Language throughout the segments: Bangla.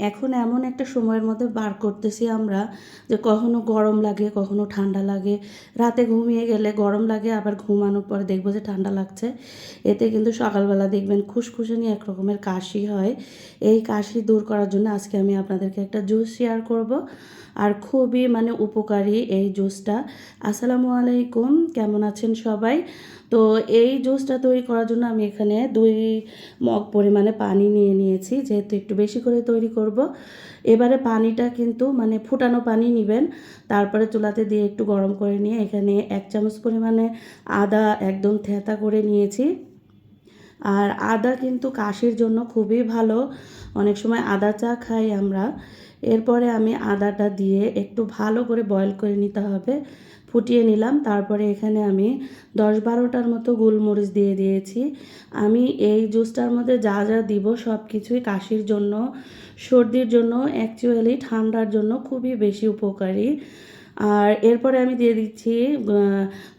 এখন এমন একটা সময়ের মধ্যে বার করতেছি আমরা যে কখনো গরম লাগে, কখনো ঠান্ডা লাগে। রাতে ঘুমিয়ে গেলে গরম লাগে, আবার ঘুমানোর পরে দেখব যে ঠান্ডা লাগছে। এতে কিন্তু সকালবেলা দেখবেন খুশখুশানি এক রকমের কাশি হয়। এই কাশি দূর করার জন্য আজকে আমি আপনাদেরকে একটা জুস শেয়ার করব। আর খুবই মানে উপকারী এই জুসটা। আসসালামু আলাইকুম, কেমন আছেন সবাই? তো এই জুসটা তৈরি করার জন্য আমি এখানে দুই মগ পরিমাণে পানি নিয়ে নিয়েছি, যেহেতু একটু বেশি করে তৈরি করব। এবারে পানিটা কিন্তু মানে ফুটানো পানি নেবেন, তারপরে চুলাতে দিয়ে একটু গরম করে নিয়ে এখানে এক চামচ পরিমাণে আদা একদম থেতা করে নিয়েছি। আর আদা কিন্তু কাশির জন্য খুবই ভালো। অনেক সময় আদা চা খাই আমরা। এরপরে আমি আদাটা দিয়ে একটু ভালো করে বয়ল করে নিতে হবে। ফুটিয়ে নিলাম। তারপরে এখানে আমি দশ বারোটার মতো গোলমরিচ দিয়ে দিয়েছি। আমি এই জুসটার মধ্যে যা যা দিব সব কিছুই কাশির জন্য, সর্দির জন্য অ্যাকচুয়ালি ঠান্ডার জন্য খুবই বেশি উপকারী। আর এরপরে আমি দিয়ে দিচ্ছি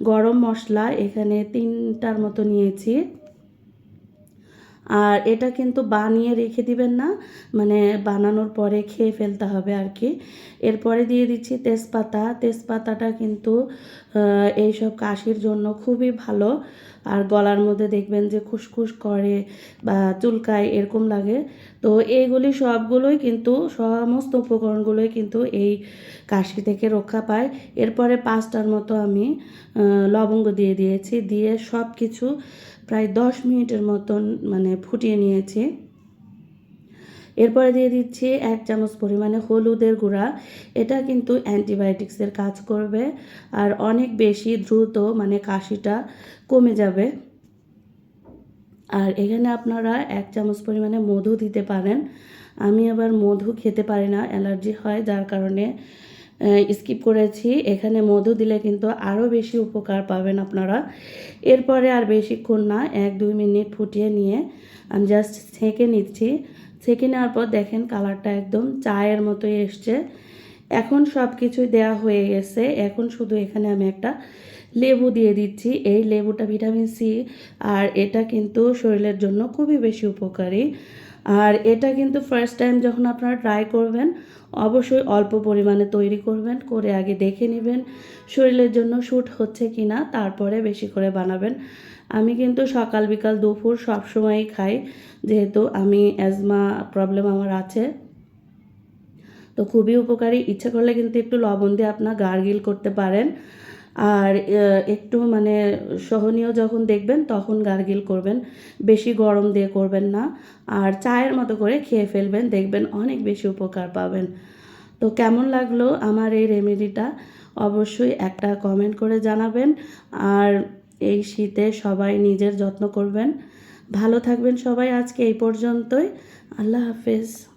গরম মশলা। এখানে তিনটার মতো নিয়েছি। আর এটা কিন্তু বানিয়ে রেখে দিবেন না মানে বানানোর পরে খেয়ে ফেলতে হবে আর কি। এরপরে দিয়ে দিচ্ছি তেজপাতা। তেজপাতাটা কিন্তু এইসব কাশির জন্য খুবই ভালো। আর গলার মধ্যে দেখবেন যে খুসখুস করে বা চুলকায় এরকম লাগে। তো এইগুলি সবগুলোই কিন্তু, সমস্ত উপকরণগুলোই কিন্তু এই কাশি থেকে রক্ষা পায়। এরপরে পাঁচটার মতো আমি লবঙ্গ দিয়ে দিয়েছি। দিয়ে সব কিছু প্রায় দশ মিনিটের মতন মানে ফুটিয়ে নিয়েছি। এরপরে দিয়ে দিচ্ছি এক চামচ পরিমাণে হলুদের গুঁড়া। এটা কিন্তু অ্যান্টিবায়োটিক্সের কাজ করবে আর অনেক বেশি দ্রুত মানে কাশিটা কমে যাবে। আর এখানে আপনারা এক চামচ পরিমাণে মধু দিতে পারেন। আমি আবার মধু খেতে পারি না, অ্যালার্জি হয়, যার কারণে স্কিপ করেছি। এখানে মধু দিলে কিন্তু আরও বেশি উপকার পাবেন আপনারা। এরপরে আর বেশিক্ষণ না, এক দুই মিনিট ফুটিয়ে নিয়ে আমি জাস্ট ছেঁকে নিচ্ছি। ছেঁকে নেওয়ার পর দেখেন কালারটা একদম চায়ের মতোই এসছে। এখন সব কিছুই দেওয়া হয়ে গেছে। এখন শুধু এখানে আমি একটা লেবু দিয়ে দিচ্ছি। এই লেবুটা ভিটামিন সি, আর এটা কিন্তু শরীরের জন্য খুবই বেশি উপকারী। আর এটা কিন্তু ফার্স্ট টাইম যখন আপনারা ট্রাই করবেন, অবশ্যই অল্প পরিমাণে তৈরি করবেন, করে আগে দেখে নেবেন শরীরের জন্য শ্যুট হচ্ছে কি না তারপরে বেশি করে বানাবেন। আমি কিন্তু সকাল বিকাল দুপুর সবসময়ই খাই, যেহেতু আমি অ্যাজমা প্রবলেম আমার আছে। তো খুবই উপকারী। ইচ্ছা করলে কিন্তু একটু লবণ দিয়ে আপনার গার্গিল করতে পারেন। আর একটু মানে সহনীয় যখন দেখবেন তখন গার্গিল করবেন। বেশি গরম দিয়ে করবেন না। আর চায়ের মতো করে খেয়ে ফেলবেন। দেখবেন অনেক বেশি উপকার পাবেন। তো কেমন লাগল আমার এই রেমেডিটা? অবশ্যই একটা কমেন্ট করে জানাবেন। আর এই শীতে সবাই নিজের যত্ন করবেন। ভালো থাকবেন সবাই আজকে এই পর্যন্তই। আল্লাহ হাফেজ।